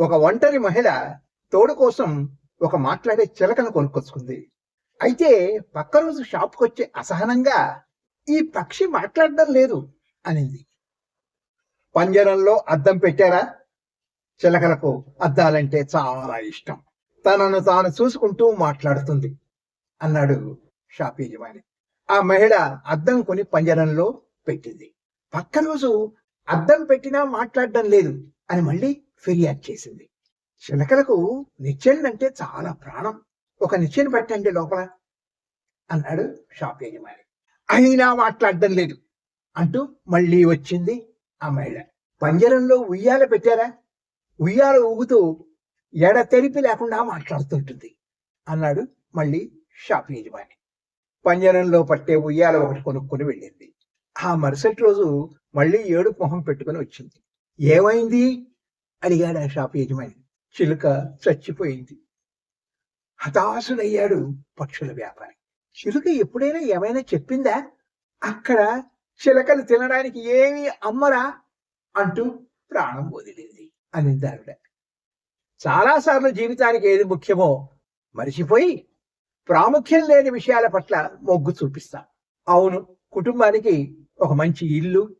ఒక ఒంటరి మహిళ తోడు కోసం ఒక మాట్లాడే చిలకను కొనుక్కొచ్చుకుంది. అయితే పక్క రోజు షాప్కి వచ్చే అసహనంగా ఈ పక్షి మాట్లాడడం లేదు అనింది. పంజరంలో అద్దం పెట్టారా? చిలకలకు అద్దాలంటే చాలా ఇష్టం. తనను తాను చూసుకుంటూ మాట్లాడుతుంది అన్నాడు షాప్ యజమాని. ఆ మహిళ అద్దం కొని పంజరంలో పెట్టింది. పక్క రోజు అద్దం పెట్టినా మాట్లాడడం లేదు అని మళ్ళీ ఫిర్యాదు చేసింది. చిలకలకు నిచ్చెళ్ళంటే చాలా ప్రాణం. ఒక నిచ్చెన పెట్టండి లోపల అన్నాడు షాప్ యజమాని. అయినా మాట్లాడడం లేదు అంటూ మళ్ళీ వచ్చింది ఆ మహిళ. పంజరంలో ఉయ్యాల పెట్టారా? ఉయ్యాల ఊగుతూ ఎడతెరిపి లేకుండా మాట్లాడుతుంటుంది అన్నాడు మళ్ళీ షాప్ యజమాని. పంజరంలో పట్టే ఉయ్యాల ఒకటి కొనుక్కొని వెళ్ళింది. ఆ మరుసటి రోజు మళ్ళీ ఏడు మొహం పెట్టుకుని వచ్చింది. ఏమైంది? అడిగాడు ఆ షాప్ యజమాని చిలుక చచ్చిపోయింది. హతాశుడయ్యాడు పక్షుల వ్యాపారి. చిలుక ఎప్పుడైనా ఏమైనా చెప్పిందా? అక్కడ చిలకలు తినడానికి ఏమీ అమ్మరా అంటూ ప్రాణం వదిలింది అనింది చాలాసార్లు జీవితానికి ఏది ముఖ్యమో మరిచిపోయి ప్రాముఖ్యం లేని విషయాల పట్ల మొగ్గు చూపిస్తాం. అవును కుటుంబానికి ఒక మంచి ఇల్లు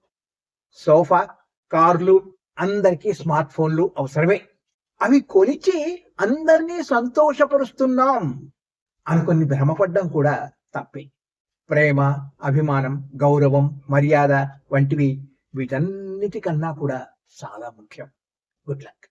సోఫా కార్లు అందరికీ స్మార్ట్ ఫోన్లు అవసరమే. అవి కొలిచి అందరినీ సంతోషపరుస్తున్నాం అనుకొని భ్రమపడ్డం కూడా తప్పే. ప్రేమ అభిమానం గౌరవం మర్యాద వంటివి వీటన్నిటికన్నా కూడా చాలా ముఖ్యం. Good luck